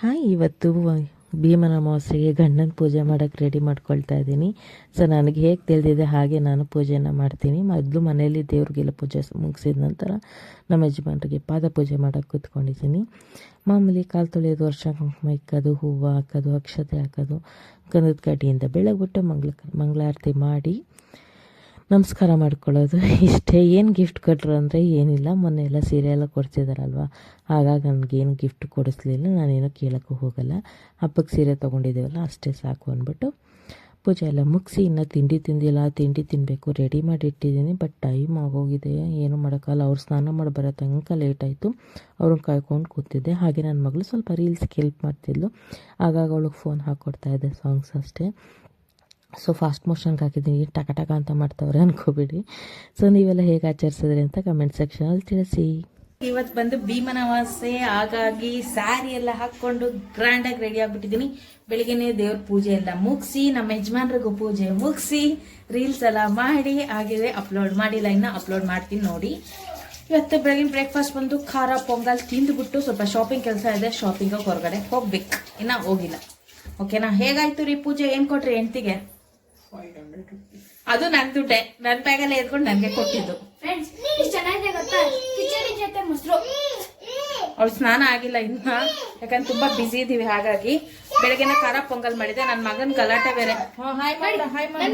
Hi ಇವತ್ತು ಭೀಮನ ಅಮಾವಾಸ್ಯೆಗೆ ಗಂಡನ ಪೂಜೆ ಮಾಡೋಕ್ಕೆ ರೆಡಿ ಮಾಡ್ಕೊಳ್ತಾ ಇದ್ದೀನಿ. ಸೊ ನನಗೆ ಹೇಗೆ ತಿಳಿದಿದೆ ಹಾಗೆ ನಾನು ಪೂಜೆನ ಮಾಡ್ತೀನಿ. ಮೊದಲು ಮನೆಯಲ್ಲಿ ದೇವ್ರಿಗೆಲ್ಲ ಪೂಜೆ ಮುಗಿಸಿದ ನಂತರ ನಮ್ಮ ಯಜಮಾನರಿಗೆ ಪಾದ ಪೂಜೆ ಮಾಡೋಕ್ಕೆ ಕೂತ್ಕೊಂಡಿದ್ದೀನಿ. ಮಾಮೂಲಿ ಕಾಲು ತೊಳೆಯೋದು, ವರ್ಷ ಕುಂಕುಮ ಇಕ್ಕೋದು, ಹೂವು ಹಾಕೋದು, ಅಕ್ಷತೆ ಹಾಕೋದು ಗಂಧದ ಕಡ್ಡಿಯಿಂದ ಬೆಳಗ್ಬಿಟ್ಟು ಮಂಗ್ಳ ಮಂಗಳಾರತಿ ಮಾಡಿ ನಮಸ್ಕಾರ ಮಾಡ್ಕೊಳ್ಳೋದು. ಇಷ್ಟೇ, ಏನು ಗಿಫ್ಟ್ ಕೊಟ್ಟರು ಅಂದರೆ ಏನಿಲ್ಲ. ಮೊನ್ನೆ ಎಲ್ಲ ಸೀರೆ ಎಲ್ಲ ಕೊಡ್ಸಿದಾರಲ್ವ? ಹಾಗಾಗಿ ನನಗೇನು ಗಿಫ್ಟ್ ಕೊಡಿಸ್ಲಿಲ್ಲ. ನಾನೇನೋ ಕೇಳೋಕ್ಕೂ ಹೋಗಲ್ಲ. ಹಬ್ಬಕ್ಕೆ ಸೀರೆ ತೊಗೊಂಡಿದ್ದೀವಲ್ಲ ಅಷ್ಟೇ ಸಾಕು ಅಂದ್ಬಿಟ್ಟು ಪೂಜೆ ಎಲ್ಲ ಮುಗಿಸಿ ಇನ್ನು ತಿಂಡಿ ತಿಂದಿಲ್ಲ. ತಿಂಡಿ ತಿನ್ನಬೇಕು ರೆಡಿ ಮಾಡಿ ಇಟ್ಟಿದ್ದೀನಿ ಬಟ್ ಟೈಮ್ ಆಗೋಗಿದೆ. ಏನು ಮಾಡೋಕ್ಕಲ್ಲ. ಅವ್ರು ಸ್ನಾನ ಮಾಡಿ ಬರೋ ತನಕ ಲೇಟ್ ಆಯಿತು. ಅವ್ರನ್ನ ಕಾಯ್ಕೊಂಡು ಕೂತಿದ್ದೆ. ಹಾಗೆ ನನ್ನ ಮಗಳು ಸ್ವಲ್ಪ ರೀಲ್ಸ್ಗೆ ಹೆಲ್ಪ್ ಮಾಡ್ತಿದ್ಲು. ಆಗಾಗ ಅವಳಿಗೆ ಫೋನ್ ಹಾಕ್ಕೊಡ್ತಾ ಇದ್ದೆ ಸಾಂಗ್ಸ್ ಅಷ್ಟೇ. ಸೊ ಫಾಸ್ಟ್ ಮೋಷನ್ಗೆ ಹಾಕಿದ್ದೀನಿ ಟಕ ಟಕ ಅಂತ ಮಾಡ್ತಾವ್ರೆ ಅನ್ಕೋಬೇಡಿ. ಸೊ ನೀವೆಲ್ಲ ಹೇಗೆ ಆಚರಿಸಿದ್ರಿ ಅಂತ ಕಮೆಂಟ್ ಸೆಕ್ಷನಲ್ಲಿ ತಿಳಿಸಿ. ಇವತ್ತು ಬಂದು ಭೀಮನವಾಸೆ, ಹಾಗಾಗಿ ಸ್ಯಾರಿ ಎಲ್ಲ ಹಾಕ್ಕೊಂಡು ಗ್ರ್ಯಾಂಡಾಗಿ ರೆಡಿ ಆಗ್ಬಿಟ್ಟಿದ್ದೀನಿ ಬೆಳಿಗ್ಗೆನೇ ದೇವ್ರ ಪೂಜೆ ಎಲ್ಲ ಮುಗಿಸಿ, ನಮ್ಮ ಯಜಮಾನ್ರಿಗೂ ಪೂಜೆ ಮುಗಿಸಿ ರೀಲ್ಸ್ ಎಲ್ಲ ಮಾಡಿ ಆಗಿದೆ ಅಪ್ಲೋಡ್ ಮಾಡಿಲ್ಲ ಇನ್ನು ಅಪ್ಲೋಡ್ ಮಾಡ್ತೀನಿ ನೋಡಿ. ಇವತ್ತು ಬೆಳಗಿನ ಬ್ರೇಕ್ಫಾಸ್ಟ್ ಬಂದು ಖಾರ, ಪೊಂಗಲ್ ತಿಂದುಬಿಟ್ಟು ಸ್ವಲ್ಪ ಶಾಪಿಂಗ್ ಕೆಲಸ ಇದೆ ಶಾಪಿಂಗ್ ಹೊರಗಡೆ ಹೋಗ್ಬೇಕು. ಇನ್ನ ಹೋಗಿಲ್ಲ. ಓಕೆನಾ ಹೇಗಾಯ್ತು ರೀ ಪೂಜೆ? ಏನು ಕೊಟ್ರಿ ಹೆಂಡ್ತಿಗೆ? ಅದು ನನ್ ದುಡ್ಡೆ. ನನ್ ಬ್ಯಾಗಲ್ಲಿ ಎದ್ಕೊಂಡು ನನಗೆ ಕೊಟ್ಟಿದ್ದು. ಫ್ರೆಂಡ್ಸ್ ಇಷ್ಟು ಚೆನ್ನಾಗಿದೆ ಗೊತ್ತಾ? ಕಿಚಡಿ ಜೊತೆ ಮೊಸರು. ಅವಳು ಸ್ನಾನ ಆಗಿಲ್ಲ ಇನ್ನ. ಯಾಕಂದ್ರೆ ತುಂಬಾ ಬಿಸಿ ಇದೀವಿ ಹಾಗಾಗಿ. ಬೆಳಗ್ಗೆನ ಖಾರ ಪೊಂಗಲ್ ಮಾಡಿದೆ. ನನ್ನ ಮಗನ್ ಗಲಾಟೆ ಬೇರೆ. ಹಾಯ್ ಮಾಡು, ಹಾಯ್ ಮಾಡು.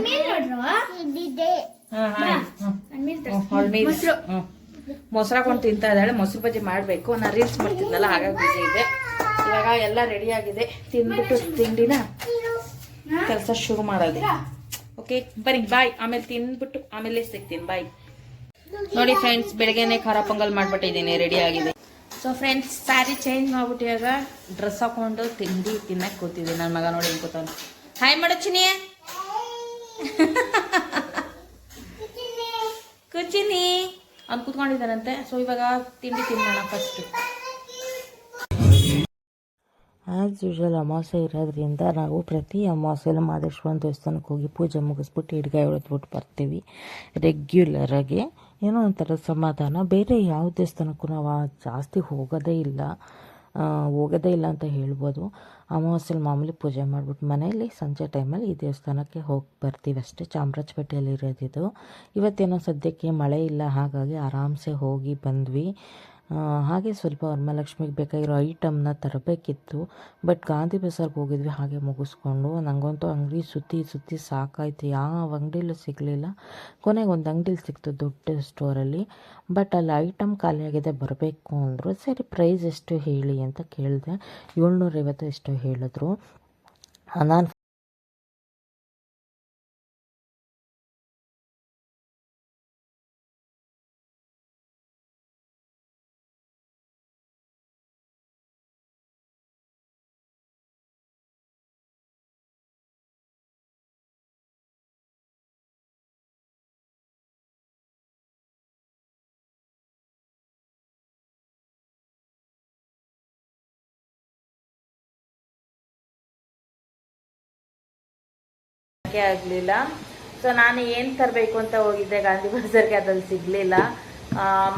ನನ್. ನನ್ ಮೀನ್. ಮೊಸರು. ಹಾಕೊಂಡು ತಿಂತಾ ಇದ್ದಾಳೆ. ಮೊಸರು ಬಜ್ಜಿ ಮಾಡ್ಬೇಕು. ನಾ ರೀಲ್ಸ್ ಮಾಡ್ತಿದ್ನಲ್ಲ ಹಾಗಾಗಿ ಬಿಸಿ ಇದೆ. ಇವಾಗ ಎಲ್ಲ ರೆಡಿ ಆಗಿದೆ. ತಿಂದ್ಬಿಟ್ಟು ತಿಂಡಿನ ಕೆಲಸ ಶುರು ಮಾಡೋದು. ಓಕೆ ಬನ್ನಿ ಬಾಯ್ ಆಮೇಲೆ ತಿಂದ್ಬಿಟ್ಟು ಆಮೇಲೆ ಸಿಗ್ತೀನಿ ಬಾಯ್ ನೋಡಿ ಫ್ರೆಂಡ್ಸ್ ಬೆಳಗ್ಗೆನೆ ಖಾರ ಪೊಂಗಲ್ ಮಾಡ್ಬಿಟ್ಟಿದ್ದೀನಿ ರೆಡಿ ಆಗಿದೆ. ಸೊ ಫ್ರೆಂಡ್ಸ್ ಸ್ಯಾರಿ ಚೇಂಜ್ ಮಾಡ್ಬಿಟ್ಟು ಇವಾಗ ಡ್ರೆಸ್ ಹಾಕೊಂಡು ತಿಂಡಿ ತಿನ್ನಕ್ಕೆ ಕೂತಿದ್ದೀನಿ. ನನ್ನ ಮಗ ನೋಡಿ ಕೂತಾನೆ ಹಾಯ್ ಮಾಡು ಚಿನಿಯೇ ಕುಚಿನಿ ಅವ್ನು ಕೂತ್ಕೊಂಡಿದ್ದಾನಂತೆ. ಸೊ ಇವಾಗ ತಿಂಡಿ ತಿನ್ನೋಣ ಫಸ್ಟ್ ಆ್ಯಸ್ ಯೂಶ್ವಲ್ ಅಮಾವಾಸ್ಯೆ ಇರೋದ್ರಿಂದ ನಾವು ಪ್ರತಿ ಅಮಾವಾಸ್ಯೆಯಲ್ಲೂ ಮಾದೇಶ್ವರನ ದೇವಸ್ಥಾನಕ್ಕೆ ಹೋಗಿ ಪೂಜೆ ಮುಗಿಸ್ಬಿಟ್ಟು ಹಿಡ್ಗಾಯಿ ಹೊಡೆದ್ಬಿಟ್ಟು ಬರ್ತೀವಿ. ರೆಗ್ಯುಲರಾಗಿ ಏನೋ ಒಂಥರ ಸಮಾಧಾನ. ಬೇರೆ ಯಾವ ದೇವಸ್ಥಾನಕ್ಕೂ ನಾವು ಜಾಸ್ತಿ ಹೋಗೋದೇ ಇಲ್ಲ. ಹೋಗೋದೇ ಇಲ್ಲ ಅಂತ ಹೇಳ್ಬೋದು. ಅಮಾವಾಸ್ಯೆಲಿ ಮಾಮೂಲಿ ಪೂಜೆ ಮಾಡಿಬಿಟ್ಟು ಮನೆಯಲ್ಲಿ ಸಂಜೆ ಟೈಮಲ್ಲಿ ಈ ದೇವಸ್ಥಾನಕ್ಕೆ ಹೋಗಿ ಬರ್ತೀವಿ ಅಷ್ಟೇ. ಚಾಮರಾಜಪೇಟೆಯಲ್ಲಿ ಇರೋದಿದು ಇವತ್ತೇನೋ ಸದ್ಯಕ್ಕೆ ಮಳೆ ಇಲ್ಲ. ಹಾಗಾಗಿ ಆರಾಮ್ಸೆ ಹೋಗಿ ಬಂದ್ವಿ. ಹಾಗೆ ಸ್ವಲ್ಪ ವರಮಹಾಲಕ್ಷ್ಮಿಗೆ ಬೇಕಾಗಿರೋ ಐಟಮ್ನ ತರಬೇಕಿತ್ತು. ಬಟ್ ಗಾಂಧಿ ಬಜಾರ್ಗೆ ಹೋಗಿದ್ವಿ, ಹಾಗೆ ಮುಗಿಸ್ಕೊಂಡು. ನನಗಂತೂ ಅಂಗಡಿ ಸುತ್ತಿ ಸುತ್ತಿ ಸಾಕಾಯಿತು. ಯಾವ ಅಂಗಡಿಲೂ ಸಿಗಲಿಲ್ಲ. ಕೊನೆಗೆ ಒಂದು ಅಂಗಡಿಲಿ ಸಿಕ್ತು ದೊಡ್ಡ ಸ್ಟೋರಲ್ಲಿ ಬಟ್ ಅಲ್ಲಿ ಐಟಮ್ ಖಾಲಿಯಾಗಿದೆ ಬರಬೇಕು ಅಂದರು. ಸರಿ ಪ್ರೈಸ್ ಎಷ್ಟು ಹೇಳಿ ಅಂತ ಕೇಳಿದೆ. ಏಳ್ನೂರೈವತ್ತು ಎಷ್ಟು ಹೇಳಿದ್ರು. ನಾನು ಯಾಕೆ ಆಗಲಿಲ್ಲ. ಸೊ ನಾನು ಏನು ತರಬೇಕು ಅಂತ ಹೋಗಿದ್ದೆ, ಗಾಂಧಿ ಬಜಾರ್ಗೆ ಅದಲ್ಲಿ ಸಿಗಲಿಲ್ಲ.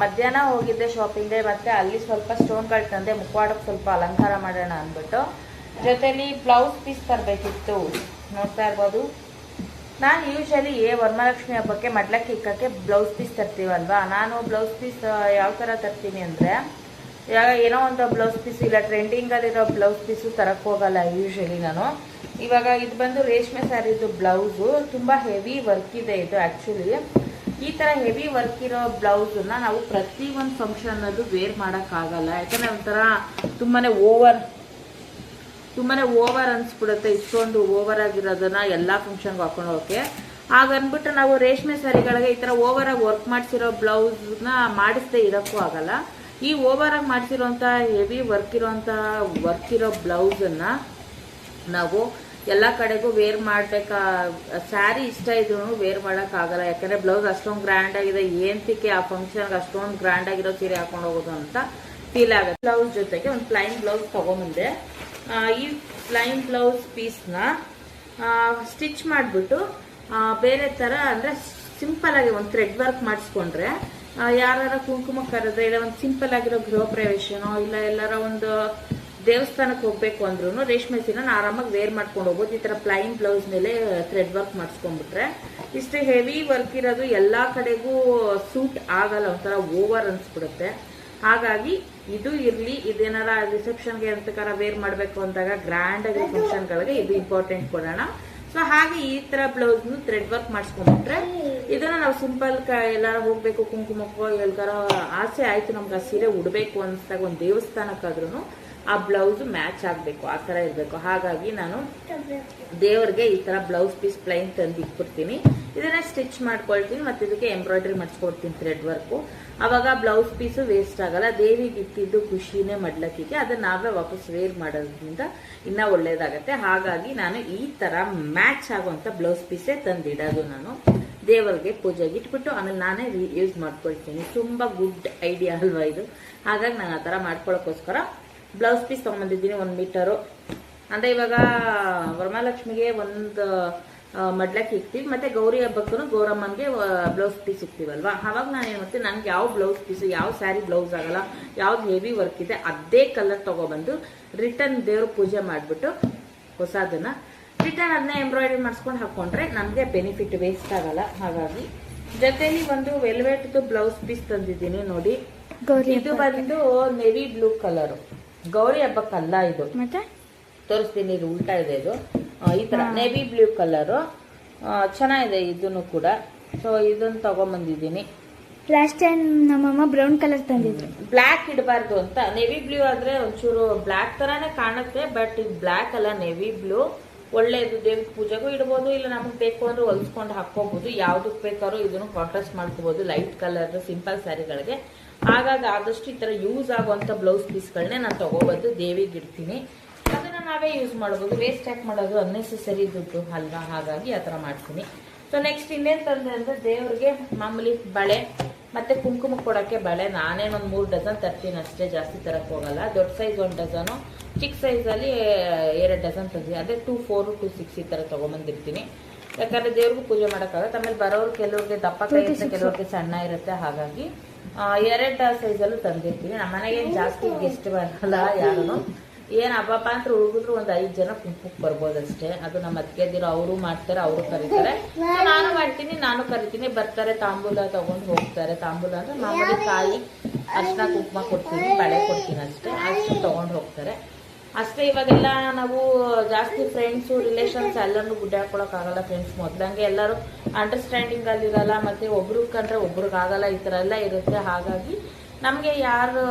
ಮಧ್ಯಾಹ್ನ ಹೋಗಿದ್ದೆ ಶಾಪಿಂಗ್ಗೆ ಮತ್ತೆ ಅಲ್ಲಿ ಸ್ವಲ್ಪ ಸ್ಟೋನ್ಗಳು ತಂದೆ ಮುಖವಾಡಕ್ಕೆ ಸ್ವಲ್ಪ ಅಲಂಕಾರ ಮಾಡೋಣ ಅಂದ್ಬಿಟ್ಟು. ಜೊತೆಲಿ ಬ್ಲೌಸ್ ಪೀಸ್ ತರಬೇಕಿತ್ತು. ನೋಡ್ತಾ ಇರ್ಬೋದು. ನಾನು ಯೂಶಲಿ ಎ ವರಮಹಾಲಕ್ಷ್ಮಿ ಹಬ್ಬಕ್ಕೆ, ಮಡ್ಲಕ್ಕೆ ಇಕ್ಕಕ್ಕೆ ಬ್ಲೌಸ್ ಪೀಸ್ ತರ್ತೀವಲ್ವಾ? ನಾನು ಬ್ಲೌಸ್ ಪೀಸ್ ಯಾವ ಥರ ತರ್ತೀನಿ ಅಂದರೆ, ಇವಾಗ ಏನೋ ಒಂದು ಬ್ಲೌಸ್ ಪೀಸ್ ಇಲ್ಲ ಟ್ರೆಂಡಿಂಗಲ್ಲಿರೋ ಬ್ಲೌಸ್ ಪೀಸು ತರಕ್ಕೆ ಹೋಗಲ್ಲ ಯೂಶಲಿ ನಾನು. ಇವಾಗ ಇದು ಬಂದು ರೇಷ್ಮೆ ಸ್ಯಾರಿದು ಬ್ಲೌಸು. ತುಂಬ ಹೆವಿ ವರ್ಕ್ ಇದೆ ಇದು ಆ್ಯಕ್ಚುಲಿ ಈ ಥರ ಹೆವಿ ವರ್ಕ್ ಇರೋ ಬ್ಲೌಸನ್ನ ನಾವು ಪ್ರತಿ ಒಂದು ಫಂಕ್ಷನ್ ಅದು ವೇರ್ ಮಾಡೋಕ್ಕಾಗಲ್ಲ. ಯಾಕಂದರೆ ಒಂಥರ ತುಂಬಾ ಓವರ್ ತುಂಬಾನೇ ಓವರ್ ಅನ್ಸ್ಬಿಡುತ್ತೆ ಇಷ್ಟೊಂದು ಓವರ್ ಆಗಿರೋದನ್ನ ಎಲ್ಲ ಫಂಕ್ಷನ್ಗೆ ಹಾಕೊಂಡು ಹೋಗಕ್ಕೆ. ಆಗ ಅಂದ್ಬಿಟ್ಟು ನಾವು ರೇಷ್ಮೆ ಸ್ಯಾರಿಗಳಿಗೆ ಈ ಥರ ಓವರ್ ಆಗಿ ವರ್ಕ್ ಮಾಡಿಸಿರೋ ಬ್ಲೌಸ್ನ ಮಾಡಿಸದೆ ಇರೋಕ್ಕೂ ಆಗಲ್ಲ. ಈ ಓವರ್ ಆಗಿ ಮಾಡಿಸಿರೋಂಥ ಹೆವಿ ವರ್ಕ್ ಇರೋಂಥ ವರ್ಕ್ ಇರೋ ಬ್ಲೌಸನ್ನು ನಾವು ಎಲ್ಲ ಕಡೆಗೂ ವೇರ್ ಮಾಡಬೇಕಾ ಸ್ಯಾರಿ ಇಷ್ಟ ಇದ್ರು ವೇರ್ ಮಾಡೋಕ್ಕಾಗಲ್ಲ. ಯಾಕಂದರೆ ಬ್ಲೌಸ್ ಅಷ್ಟೊಂದು ಗ್ರ್ಯಾಂಡ್ ಆಗಿದೆ ಏಂತಕ್ಕೆ ಆ ಫಂಕ್ಷನ್ಗೆ ಅಷ್ಟೊಂದು ಗ್ರ್ಯಾಂಡ್ ಆಗಿರೋ ಸೀರೆ ಹಾಕೊಂಡು ಹೋಗೋದು ಅಂತ ಫೀಲ್ ಆಗುತ್ತೆ. ಬ್ಲೌಸ್ ಜೊತೆಗೆ ಒಂದು ಪ್ಲೈನ್ ಬ್ಲೌಸ್ ತೊಗೊಂಬಂದೆ. ಈ ಪ್ಲೈನ್ ಬ್ಲೌಸ್ ಪೀಸ್ನ ಸ್ಟಿಚ್ ಮಾಡಿಬಿಟ್ಟು ಬೇರೆ ಥರ ಅಂದರೆ ಸಿಂಪಲ್ ಆಗಿ ಒಂದು ಥ್ರೆಡ್ ವರ್ಕ್ ಮಾಡಿಸ್ಕೊಂಡ್ರೆ ಯಾರ ಕುಂಕುಮ ಕರೆದ್ರೆ, ಇಲ್ಲ ಒಂದು ಸಿಂಪಲ್ ಆಗಿರೋ ಗೃಹ ಪ್ರವೇಶನೋ, ಇಲ್ಲ ಎಲ್ಲರ ಒಂದು ದೇವಸ್ಥಾನಕ್ಕೆ ಹೋಗ್ಬೇಕು ಅಂದ್ರೂ ರೇಷ್ಮೆ ಸೀರೆನ ಆರಾಮಾಗಿ ವೇರ್ ಮಾಡ್ಕೊಂಡು ಹೋಗ್ಬೋದು. ಈ ತರ ಪ್ಲೈನ್ ಬ್ಲೌಸ್ ಮೇಲೆ ಥ್ರೆಡ್ ವರ್ಕ್ ಮಾಡಿಸ್ಕೊಂಡ್ಬಿಟ್ರೆ ಇಷ್ಟು ಹೆವಿ ವರ್ಕ್ ಇರೋದು ಎಲ್ಲಾ ಕಡೆಗೂ ಸೂಟ್ ಆಗಲ್ಲ, ಒಂಥರ ಓವರ್ ಅನ್ಸ್ಬಿಡುತ್ತೆ. ಹಾಗಾಗಿ ಇದು ಇರ್ಲಿ, ಇದೇನಾರ ರಿಸೆಪ್ಷನ್ಗೆ ಅಂತಕಾರ ವೇರ್ ಮಾಡಬೇಕು ಅಂದಾಗ ಗ್ರ್ಯಾಂಡ್ ಆಗಿ ಫಂಕ್ಷನ್ಗಳಿಗೆ ಇದು ಇಂಪಾರ್ಟೆಂಟ್ ಕೊಡೋಣ. ಸೊ ಹಾಗೆ ಈ ತರ ಬ್ಲೌಸ್ ಥ್ರೆಡ್ ವರ್ಕ್ ಮಾಡಿಸ್ಕೊಂಡ್ಬಿಟ್ರೆ ಇದನ್ನ ನಾವು ಸಿಂಪಲ್ ಎಲ್ಲಾರ ಹೋಗ್ಬೇಕು ಕುಂಕುಮಕ್ಕೋ ಎಲ್ಗಾರ ಆಸೆ ಆಯ್ತು ನಮ್ಗೆ ಆ ಸೀರೆ ಉಡ್ಬೇಕು ಅನ್ಸ್ದಾಗ ಒಂದು ದೇವಸ್ಥಾನಕ್ಕಾದ್ರೂ ಆ ಬ್ಲೌಸ್ ಮ್ಯಾಚ್ ಆಗಬೇಕು ಆ ತರ ಇರಬೇಕು. ಹಾಗಾಗಿ ನಾನು ದೇವ್ರಿಗೆ ಈ ತರ ಬ್ಲೌಸ್ ಪೀಸ್ ಪ್ಲೈನ್ ತಂದು ಇಟ್ಬಿಡ್ತೀನಿ. ಇದನ್ನ ಸ್ಟಿಚ್ ಮಾಡ್ಕೊಳ್ತೀನಿ ಮತ್ತೆ ಇದಕ್ಕೆ ಎಂಬ್ರಾಯ್ಡ್ರಿ ಮಾಡಿಸ್ಕೊಡ್ತೀನಿ ಥ್ರೆಡ್ ವರ್ಕು ಅವಾಗ ಬ್ಲೌಸ್ ಪೀಸು ವೇಸ್ಟ್ ಆಗಲ್ಲ. ದೇವಿಗೆ ಇಟ್ಟಿದ್ದು ಖುಷಿನೇ ಮಡ್ಲಕ್ಕಿಗೆ. ಅದನ್ನ ನಾವೇ ವಾಪಸ್ ವೇರ್ ಮಾಡೋದ್ರಿಂದ ಇನ್ನ ಒಳ್ಳೇದಾಗತ್ತೆ. ಹಾಗಾಗಿ ನಾನು ಈ ತರ ಮ್ಯಾಚ್ ಆಗುವಂತ ಬ್ಲೌಸ್ ಪೀಸೇ ತಂದಿಡೋದು ನಾನು. ದೇವರಿಗೆ ಪೂಜೆಗೆ ಇಟ್ಬಿಟ್ಟು ಆಮೇಲೆ ನಾನೇ ಯೂಸ್ ಮಾಡ್ಕೊಳ್ತೀನಿ. ತುಂಬಾ ಗುಡ್ ಐಡಿಯಾ ಅಲ್ವಾ ಇದು? ಹಾಗಾಗಿ ನಾನು ಆ ತರ ಮಾಡ್ಕೊಳಕ್ಕೋಸ್ಕರ ಬ್ಲೌಸ್ ಪೀಸ್ ತೊಗೊಂಬಂದಿದ್ದೀನಿ ಒಂದು ಮೀಟರು. ಅಂದರೆ ಇವಾಗ ವರಮಹಾಲಕ್ಷ್ಮಿಗೆ ಒಂದು ಮಡ್ಲಕ್ಕೆ ಇಕ್ತೀವಿ ಮತ್ತು ಗೌರಿ ಹಬ್ಬಕ್ಕೂ ಗೌರಮ್ಮನಿಗೆ ಬ್ಲೌಸ್ ಪೀಸ್ ಇಕ್ತೀವಲ್ವಾ ಆವಾಗ ನಾನು ಏನು ಮಾಡ್ತೀನಿ ನನಗೆ ಯಾವ ಬ್ಲೌಸ್ ಪೀಸ್ ಯಾವ ಸ್ಯಾರಿ ಬ್ಲೌಸ್ ಆಗಲ್ಲ ಯಾವ್ದು ಹೆವಿ ವರ್ಕ್ ಇದೆ ಅದೇ ಕಲರ್ ತೊಗೊಬಂದು ರಿಟರ್ನ್ ದೇವ್ರ ಪೂಜೆ ಮಾಡಿಬಿಟ್ಟು ಹೊಸದನ್ನು. ರಿಟರ್ನ್ ಅದನ್ನ ಎಂಬ್ರಾಯ್ಡ್ರಿ ಮಾಡಿಸ್ಕೊಂಡು ಹಾಕ್ಕೊಂಡ್ರೆ ನಮಗೆ ಬೆನಿಫಿಟ್ ವೇಸ್ಟ್ ಆಗಲ್ಲ. ಹಾಗಾಗಿ ಜೊತೆಲಿ ಒಂದು ವೆಲ್ವೆಟ್ದು ಬ್ಲೌಸ್ ಪೀಸ್ ತಂದಿದ್ದೀನಿ ನೋಡಿ. ಇದು ಬಂದು ನೆವಿ ಬ್ಲೂ ಕಲರ್. ಗೌರಿ ಹಬ್ಬಕ್ಕಲ್ಲ ಇದು. ಮತ್ತೆ? ತೋರಿಸ್ತೀನಿ ಇದು ಉಲ್ಟಾ ಇದೆ ಇದು. ಈ ತರ ನೇವಿ ಬ್ಲೂ ಕಲರು ಚೆನ್ನಾಗಿದೆ ಇದನ್ನು ಕೂಡ. ಸೊ ಇದನ್ನ ತಗೊಂಬಂದಿದ್ದೀನಿ. ಲಾಸ್ಟ್ ಟೈಮ್ ನಮ್ಮಮ್ಮ ಬ್ರೌನ್ ಕಲರ್ ತಂದಿದ್ರು. ಬ್ಲ್ಯಾಕ್ ಇಡಬಾರ್ದು ಅಂತ. ನೆವಿ ಬ್ಲೂ ಆದ್ರೆ ಒಂಚೂರು ಬ್ಲ್ಯಾಕ್ ತರಾನೇ ಕಾಣುತ್ತೆ ಬಟ್ ಇದು ಬ್ಲ್ಯಾಕ್ ಅಲ್ಲ ನೆವಿ ಬ್ಲೂ ಒಳ್ಳೇದು ದೇವ್ರ ಪೂಜೆಗೂ ಇಡ್ಬೋದು ಇಲ್ಲ ನಮಗೆ ಬೇಕು ಅಂದ್ರೆ ಹೊಲಿಸ್ಕೊಂಡು ಹಾಕೋಬಹುದು ಯಾವ್ದಕ್ ಬೇಕಾದ್ರೂ ಇದನ್ನು ಕಾಂಟ್ರಾಸ್ಟ್ ಮಾಡ್ಕೋಬೋದು ಲೈಟ್ ಕಲರ್ ಸಿಂಪಲ್ ಸ್ಯಾರಿಗಳಿಗೆ ಹಾಗಾಗಿ ಆದಷ್ಟು ಈ ಥರ ಯೂಸ್ ಆಗುವಂತ ಬ್ಲೌಸ್ ಪೀಸ್ಗಳನ್ನೇ ನಾನು ತೊಗೊಬೋದು ದೇವಿಗೆ ಇಡ್ತೀನಿ. ಅದನ್ನ ನಾವೇ ಯೂಸ್ ಮಾಡ್ಬೋದು. ವೇಸ್ಟ್ ಯಾಕೆ ಮಾಡೋದು? ಅನ್ನೆಸೆಸರಿ ದುಡ್ಡು ಅಲ್ವಾ? ಹಾಗಾಗಿ ಆ ಥರ ಮಾಡ್ತೀನಿ. ಸೊ ನೆಕ್ಸ್ಟ್ ಇನ್ನೇನು ತಂದೆ ಅಂದ್ರೆ ದೇವ್ರಿಗೆ ಮಾಮೂಲಿ ಬಳೆ ಮತ್ತೆ ಕುಂಕುಮ ಕೊಡೋಕ್ಕೆ ಬಳೆ. ನಾನೇ ಒಂದು ಮೂರು ಡಜನ್ ತರ್ತೀನಿ. ಅಷ್ಟೇ ಜಾಸ್ತಿ ತರಕ್ ಹೋಗಲ್ಲ. ದೊಡ್ಡ ಸೈಜ್ ಒಂದು ಡಜನು ಚಿಕ್ಕ ಸೈಜ್ ಅಲ್ಲಿ ಎರಡು ಡಜನ್ ತರ್ತೀನಿ ಅದೇ ಟೂ ಫೋರು ಟು ಸಿಕ್ಸ್ ಈ ತರ ತೊಗೊಂಬಂದಿರ್ತೀನಿ. ಯಾಕಂದ್ರೆ ದೇವ್ರಿಗೂ ಪೂಜೆ ಮಾಡಕ್ಕಾಗತ್ತೆ ಆಮೇಲೆ ಬರೋರು ಕೆಲವ್ರಿಗೆ ದಪ್ಪ ಕೈ ಇರುತ್ತೆ ಕೆಲವ್ರಿಗೆ ಸಣ್ಣ ಇರುತ್ತೆ. ಹಾಗಾಗಿ ಎರಡು ಸೈಜಲ್ಲೂ ತಂದಿರ್ತೀನಿ. ನಮ್ಮ ಮನೆಗೆ ಜಾಸ್ತಿ ಗೆಸ್ಟ್ ಬರಲ್ಲ ಯಾರು ಏನ್ ಹಬ್ಬಪ್ಪ ಅಂತ ಹುಡುಗಿದ್ರು ಒಂದ್ ಐದ್ ಜನ ಕುಂಕುಕ್ ಬರ್ಬೋದಷ್ಟೇ. ಅದು ನಮ್ಮ ಅತ್ತಿಗೆದಿರೋ ಅವರು ಮಾಡ್ತಾರೆ ಅವರು ಕರೀತಾರೆ. ನಾನು ಮಾಡ್ತೀನಿ ನಾನು ಕರಿತೀನಿ. ಬರ್ತಾರೆ ತಾಂಬೂಲ ತಗೊಂಡು ಹೋಗ್ತಾರೆ. ತಾಂಬೂಲ ಅಂದ್ರೆ ಮಾಮೂಲಿ ಕಾಯಿ ಅರ್ಶನ ಕುಂಕುಮ ಕೊಡ್ತೀನಿ ಬಳೆ ಕೊಡ್ತೀನಿ ಅಷ್ಟೇ. ಅಷ್ಟು ತಗೊಂಡು ಹೋಗ್ತಾರೆ. ಅಷ್ಟೇ, ಇವಾಗೆಲ್ಲ ನಾವು ಜಾಸ್ತಿ ಫ್ರೆಂಡ್ಸು ರಿಲೇಷನ್ಸ್ ಎಲ್ಲರೂ ಗುಡ್ಡೆ ಹಾಕೊಳಕ್ ಆಗಲ್ಲ ಫ್ರೆಂಡ್ಸ್ ಮೊದ್ಲಂಗೆ ಎಲ್ಲರೂ ಅಂಡರ್ಸ್ಟ್ಯಾಂಡಿಂಗ್ ಅಲ್ಲಿರಲ್ಲ ಮತ್ತೆ ಒಬ್ರು ಕಂಡ್ರೆ ಒಬ್ರಿಗೆ ಆಗಲ್ಲ, ಈ ಥರ ಎಲ್ಲ ಇರುತ್ತೆ. ಹಾಗಾಗಿ ನಮಗೆ ಯಾರು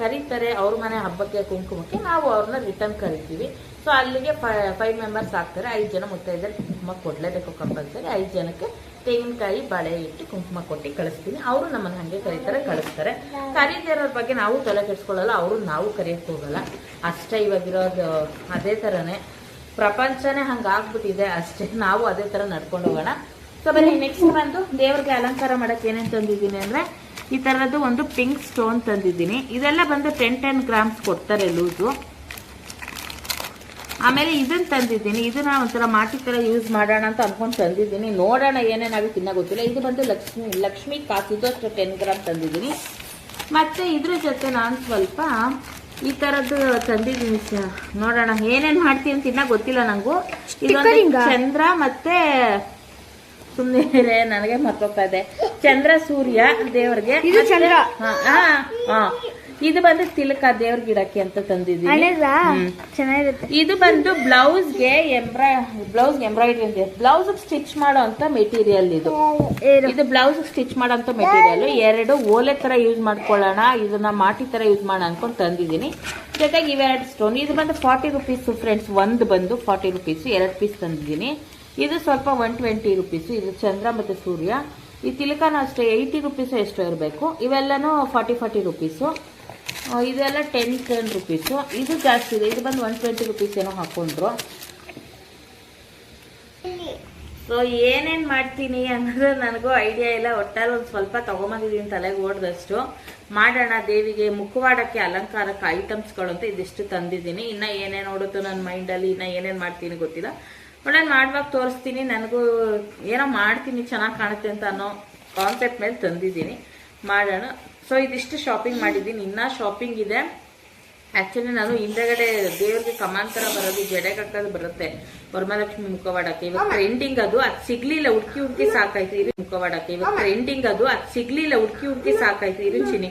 ಕರೀತಾರೆ ಅವ್ರ ಮನೆ ಹಬ್ಬಕ್ಕೆ, ಕುಂಕುಮಕ್ಕೆ, ನಾವು ಅವ್ರನ್ನ ರಿಟರ್ನ್ ಕರಿತೀವಿ. ಸೊ ಅಲ್ಲಿಗೆ ಫೈವ್ ಮೆಂಬರ್ಸ್ ಆಗ್ತಾರೆ. ಐದು ಜನ ಮುತ್ತೈದರು ಕುಂಕುಮ ಕೊಡ್ಲೇಬೇಕು ಕಂಪಲ್ಸರಿ. ಐದು ಜನಕ್ಕೆ ತೆಂಗಿನಕಾಯಿ ಬಳೆ ಇಟ್ಟು ಕುಂಕುಮ ಕೊಟ್ಟು ಕಳಿಸ್ತೀನಿ. ಅವರು ನಮ್ಮನ್ನು ಹಂಗೆ ಕರೀತಾರೆ, ಕಳಿಸ್ತಾರೆ. ಕರೀದಿರೋರ ಬಗ್ಗೆ ನಾವು ತಲೆ ಕೆಡ್ಸ್ಕೊಳ್ಳಲ್ಲ, ಅವರು ನಾವು ಕರಿಯಕ್ಕೆ ಹೋಗಲ್ಲ. ಅಷ್ಟೇ ಇವಾಗಿರೋದು ಅದೇ ಥರನೇ ಪ್ರಪಂಚನೇ ಹಂಗಾಗ್ಬಿಟ್ಟಿದೆ ಅಷ್ಟೇ. ನಾವು ಅದೇ ಥರ ನಡ್ಕೊಂಡು ಹೋಗೋಣ. ಸೊ ಬನ್ನಿ ನೆಕ್ಸ್ಟ್ ಬಂದು ದೇವ್ರಿಗೆ ಅಲಂಕಾರ ಮಾಡಕ್ಕೆ ಏನೇನು ತಂದಿದ್ದೀನಿ ಅಂದ್ರೆ, ಈ ತರದ್ದು ಒಂದು ಪಿಂಕ್ ಸ್ಟೋನ್ ತಂದಿದ್ದೀನಿ. ಇದೆಲ್ಲ ಬಂದು ಟೆನ್ ಟೆನ್ ಗ್ರಾಮ್ಸ್ ಕೊಡ್ತಾರೆ ಲೂಸು. ಆಮೇಲೆ ಇದನ್ನ ತಂದಿದ್ದೀನಿ. ಇದನ್ನ ಒಂಥರ ಮಾಟಿ ತರ ಯೂಸ್ ಮಾಡೋಣ ಅಂತ ಅಂದ್ಕೊಂಡು ತಂದಿದ್ದೀನಿ. ನೋಡೋಣ ಏನೇ ನಾವು ತಿನ್ನೋ ಗೊತ್ತಿಲ್ಲ. ಇದು ಬಂದು ಲಕ್ಷ್ಮಿ ಲಕ್ಷ್ಮಿ ಕಾಸಿದ್ದು ಅಷ್ಟು ಟೆನ್ ಗ್ರಾಮ್ ತಂದಿದ್ದೀನಿ. ಮತ್ತೆ ಇದ್ರ ಜೊತೆ ನಾನು ಸ್ವಲ್ಪ ಈ ತರದ್ದು ತಂದಿದ್ದೀನಿ ನೋಡೋಣ ಏನೇನು ಮಾಡ್ತೀನಿ ಅಂತ ಇನ್ನ ಗೊತ್ತಿಲ್ಲ ನನಗೂ ಇದೊಂದು ಚಂದ್ರ ಮತ್ತೆ ಸುಮ್ಮನೆ ನನಗೆ ಮರ್ತೋಗ್ತಾ ಇದೆ. ಚಂದ್ರ ಸೂರ್ಯ ದೇವ್ರಿಗೆ. ಚಂದ್ರ. ಹಾ, ಹಾ. ಇದು ಬಂದು ತಿಲಕ ದೇವ್ರ ಗಿಡಕ್ಕೆ ಅಂತ ತಂದಿದ್ದೀನಿ. ಚೆನ್ನಾಗಿರುತ್ತೆ. ಇದು ಬಂದು ಬ್ಲೌಸ್ಗೆ ಎಂಬ್ರಾಯ್ ಬ್ಲೌಸ್ ಎಂಬ್ರಾಯ್ಡ್ರಿ ಅಂತ ಬ್ಲೌಸ್ ಸ್ಟಿಚ್ ಮಾಡೋ ಅಂತ ಮೆಟೀರಿಯಲ್ ಇದು. ಇದು ಬ್ಲೌಸ್ ಸ್ಟಿಚ್ ಮಾಡೋ ಮೆಟೀರಿಯಲ್. ಎರಡು ಓಲೆ ತರ ಯೂಸ್ ಮಾಡ್ಕೊಳ್ಳೋಣ ಇದನ್ನ ಮಾಟಿ ತರ ಯೂಸ್ ಮಾಡೋಣ ಅನ್ಕೊಂಡು ತಂದಿದ್ದೀನಿ. ಜೊತೆಗೆ ಇವೆರಡು ಸ್ಟೋನ್ ಇದು ಬಂದು ಫಾರ್ಟಿ ರುಪೀಸ್ ಫ್ರೆಂಡ್ಸ್ ಒಂದು ಬಂದು ಫಾರ್ಟಿ ರುಪೀಸ್ ಎರಡು ಪೀಸ್ ತಂದಿದ್ದೀನಿ. ಇದು ಸ್ವಲ್ಪ ಒನ್ ಟ್ವೆಂಟಿ ರುಪೀಸ್ ಇದು ಚಂದ್ರ ಮತ್ತೆ ಸೂರ್ಯ. ಈ ತಿಲಕನೂ ಅಷ್ಟೇ ಏಯ್ಟಿ ರುಪೀಸ್ ಎಷ್ಟೋ ಇರಬೇಕು. ಇವೆಲ್ಲನೂ ಫಾರ್ಟಿ ಫಾರ್ಟಿ ರುಪೀಸು ಇದೆಲ್ಲ ಟೆನ್ ಟೆನ್ ರುಪೀಸು ಇದು ಜಾಸ್ತಿ ಇದೆ. ಇದು ಬಂದು ಒನ್ ಟ್ವೆಂಟಿ ರುಪೀಸ್ ಏನೋ ಹಾಕೊಂಡ್ರು. ಸೊ ಏನೇನು ಮಾಡ್ತೀನಿ ಅನ್ನೋದು ನನಗೂ ಐಡಿಯಾ ಇಲ್ಲ. ಒಟ್ಟಾರೆ ಒಂದು ಸ್ವಲ್ಪ ತೊಗೊಂಬಂದಿದ್ದೀನಿ ತಲೆಗೆ ಓಡ್ದಷ್ಟು. ಮಾಡೋಣ ದೇವಿಗೆ ಮುಖವಾಡಕ್ಕೆ ಅಲಂಕಾರಕ್ಕೆ ಐಟಮ್ಸ್ಗಳು ಅಂತ ಇದಿಷ್ಟು ತಂದಿದ್ದೀನಿ. ಇನ್ನೂ ಏನೇನು ಓಡುತ್ತೋ ನನ್ನ ಮೈಂಡಲ್ಲಿ ಇನ್ನೂ ಏನೇನು ಮಾಡ್ತೀನಿ ಗೊತ್ತಿಲ್ಲ. ಒಳ್ಳೆ ಮಾಡುವಾಗ ತೋರಿಸ್ತೀನಿ. ನನಗೂ ಏನೋ ಮಾಡ್ತೀನಿ, ಚೆನ್ನಾಗಿ ಕಾಣುತ್ತೆ ಅಂತ ಅನ್ನೋ ಕಾನ್ಸೆಪ್ಟ್ ಮೇಲೆ ತಂದಿದ್ದೀನಿ. ಮಾಡೋಣ. ಸೊ ಇದಿಷ್ಟು ಶಾಪಿಂಗ್ ಮಾಡಿದ್ದೀನಿ. ಇನ್ನ ಶಾಪಿಂಗ್ ಇದೆ. ಆ್ಯಕ್ಚುಲಿ ನಾನು ಹಿಂದೆಗಡೆ ದೇವ್ರಿಗೆ ಕಮಾಂತರ ಬರೋದು ಜಡೆ ಕಟ್ಟೋದು ಬರುತ್ತೆ. ವರಮಹಾಲಕ್ಷ್ಮಿ ಮುಖವಾಡಕ್ಕೆ. ಇವಾಗ ಟ್ರೆಂಡಿಂಗ್ ಅದು ಅದು ಸಿಗ್ಲಿಲ್ಲ ಹುಡ್ಕಿ ಹುಡ್ಕಿ ಸಾಕಾಯ್ತು ಇರಿ ಮುಖವಾಡಕ್ಕೆ. ಇವಾಗ ಟ್ರೆಂಡಿಂಗ್ ಅದು ಅದು ಸಿಗ್ಲಿಲ್ಲ ಹುಡ್ಕಿ ಹುಡ್ಕಿ ಸಾಕಾಯ್ತು ಇರಿ ಚಿನಿ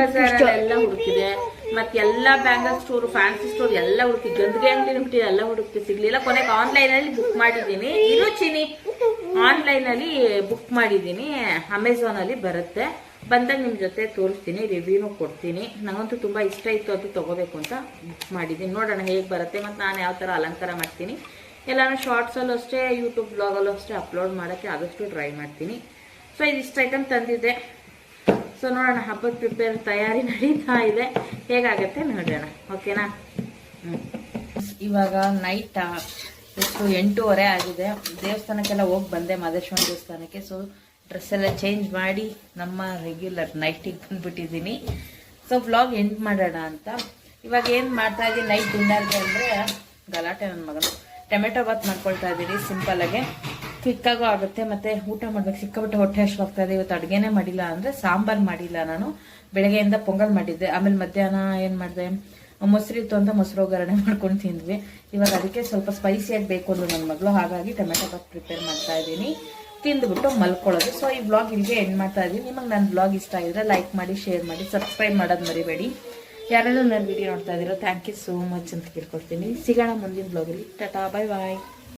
ಬಜಾರ್ ಎಲ್ಲ ಹುಡುಕಿದೆ ಮತ್ತೆ ಎಲ್ಲಾ ಬ್ಯಾಂಗಲ್ ಸ್ಟೋರ್ ಫ್ಯಾನ್ಸಿ ಸ್ಟೋರ್ ಎಲ್ಲ ಹುಡುಕಿ ಗಂದ್ಗೆ ಅಂಗಡಿ ಹುಡುಕಿ ಎಲ್ಲ ಹುಡುಕಿ ಸಿಗ್ಲಿಲ್ಲ. ಕೊನೆಗೆ ಆನ್ಲೈನ್ ಅಲ್ಲಿ ಬುಕ್ ಮಾಡಿದ್ದೀನಿ. ಇರು ಚಿನಿ ಆನ್ಲೈನ್ ಅಲ್ಲಿ ಬುಕ್ ಮಾಡಿದ್ದೀನಿ. ಅಮೆಝಾನ್ ಅಲ್ಲಿ ಬರುತ್ತೆ. ಬಂದಾಗ ನಿಮ್ಮ ಜೊತೆ ತೋರಿಸ್ತೀನಿ ರಿವ್ಯೂನು ಕೊಡ್ತೀನಿ. ನನಗಂತೂ ತುಂಬ ಇಷ್ಟ ಇತ್ತು ಅದು ತೊಗೋಬೇಕು ಅಂತ ಮಾಡಿದ್ದೀನಿ. ನೋಡೋಣ ಹೇಗೆ ಬರುತ್ತೆ ಮತ್ತು ನಾನು ಯಾವ ಥರ ಅಲಂಕಾರ ಮಾಡ್ತೀನಿ. ಎಲ್ಲಾನು ಶಾರ್ಟ್ಸಲ್ಲೂ ಅಷ್ಟೇ ಯೂಟ್ಯೂಬ್ ಬ್ಲಾಗಲ್ಲೂ ಅಷ್ಟೇ ಅಪ್ಲೋಡ್ ಮಾಡೋಕ್ಕೆ ಆದಷ್ಟು ಟ್ರೈ ಮಾಡ್ತೀನಿ. ಸೊ ಇದಿಷ್ಟು ಐಟಮ್ ತಂದಿದ್ದೆ. ಸೊ ನೋಡೋಣ, ಹಬ್ಬದ ಪ್ರಿಪೇರ್ ತಯಾರಿ ನಡೀತಾ ಇದೆ. ಹೇಗಾಗತ್ತೆ ನೋಡೋಣ. ಓಕೆನಾ ಇವಾಗ ನೈಟ್ ಎಷ್ಟು ಎಂಟೂವರೆ ಆಗಿದೆ. ದೇವಸ್ಥಾನಕ್ಕೆಲ್ಲ ಹೋಗಿ ಬಂದೆ ಮಾದೇಶ್ವರ ದೇವಸ್ಥಾನಕ್ಕೆ. ಸೊ ಡ್ರೆಸ್ ಎಲ್ಲ ಚೇಂಜ್ ಮಾಡಿ ನಮ್ಮ ರೆಗ್ಯುಲರ್ ನೈಟಿಗೆ ಬಂದ್ಬಿಟ್ಟಿದ್ದೀನಿ. ಸೊ ವ್ಲಾಗ್ ಎಂಡ್ ಮಾಡೋಣ ಅಂತ. ಇವಾಗ ಏನು ಮಾಡ್ತಾ ಇದ್ದೀನಿ? ನೈಟ್ ಡಿನ್ನರ್ಗೆ ಅಂದರೆ ಗಲಾಟೆ ನನ್ನ ಮಗನು. ಟೊಮೆಟೊ ಬಾತ್ ಮಾಡ್ಕೊಳ್ತಾ ಇದ್ದೀನಿ ಸಿಂಪಲ್ ಆಗಿ. ಕ್ವಿಕ್ಕಾಗೂ ಆಗುತ್ತೆ. ಮತ್ತೆ ಊಟ ಮಾಡ್ಬೇಕು. ಸಿಕ್ಕಾಪಟ್ಟೆ ಹೊಟ್ಟೆ ಹೋಗ್ತಾ ಇದೆ. ಇವತ್ತು ಅಡುಗೆನೇ ಮಾಡಿಲ್ಲ ಅಂದ್ರೆ ಸಾಂಬಾರ್ ಮಾಡಿಲ್ಲ ನಾನು. ಬೆಳಗ್ಗೆಯಿಂದ ಪೊಂಗಲ್ ಮಾಡಿದ್ದೆ. ಆಮೇಲೆ ಮಧ್ಯಾಹ್ನ ಏನು ಮಾಡಿದೆ? ಮೊಸರು ಇತ್ತು ಅಂತ ಮೊಸರು ಒಗ್ಗರಣೆ ಮಾಡ್ಕೊಂಡು ತಿಂದ್ವಿ. ಇವಾಗ ಅದಕ್ಕೆ ಸ್ವಲ್ಪ ಸ್ಪೈಸಿಯಾಗಿ ಬೇಕು ಅಂದರು ನನ್ನ ಮಗಳು. ಹಾಗಾಗಿ ಟೊಮೆಟೊ ಬಾತ್ ಪ್ರಿಪೇರ್ ಮಾಡ್ತಾ ಇದ್ದೀನಿ. ತಿಂದ್ಬಿಟ್ಟು ಮಲ್ಕೊಳ್ಳೋದು. ಸೊ ಈ ಬ್ಲಾಗ್ ಇಲ್ಲಿಗೆ ಎಂಡ್ ಮಾಡ್ತಾ ಇದ್ದೀನಿ. ನಿಮಗೆ ನನ್ನ ಬ್ಲಾಗ್ ಇಷ್ಟ ಆಗಿದ್ರೆ ಲೈಕ್ ಮಾಡಿ ಶೇರ್ ಮಾಡಿ ಸಬ್ಸ್ಕ್ರೈಬ್ ಮಾಡೋದು ಮರಿಬೇಡಿ. ಯಾರಾದರೂ ನನ್ನ ವಿಡಿಯೋ ನೋಡ್ತಾ ಇದ್ದೀರೋ ಥ್ಯಾಂಕ್ ಯು ಸೋ ಮಚ್ ಅಂತ ಕೇಳ್ಕೊಳ್ತೀನಿ. ಸಿಗೋಣ ಮುಂದಿನ ಬ್ಲಾಗಲ್ಲಿ ಟಾಟಾ ಬಾಯ್ ಬಾಯ್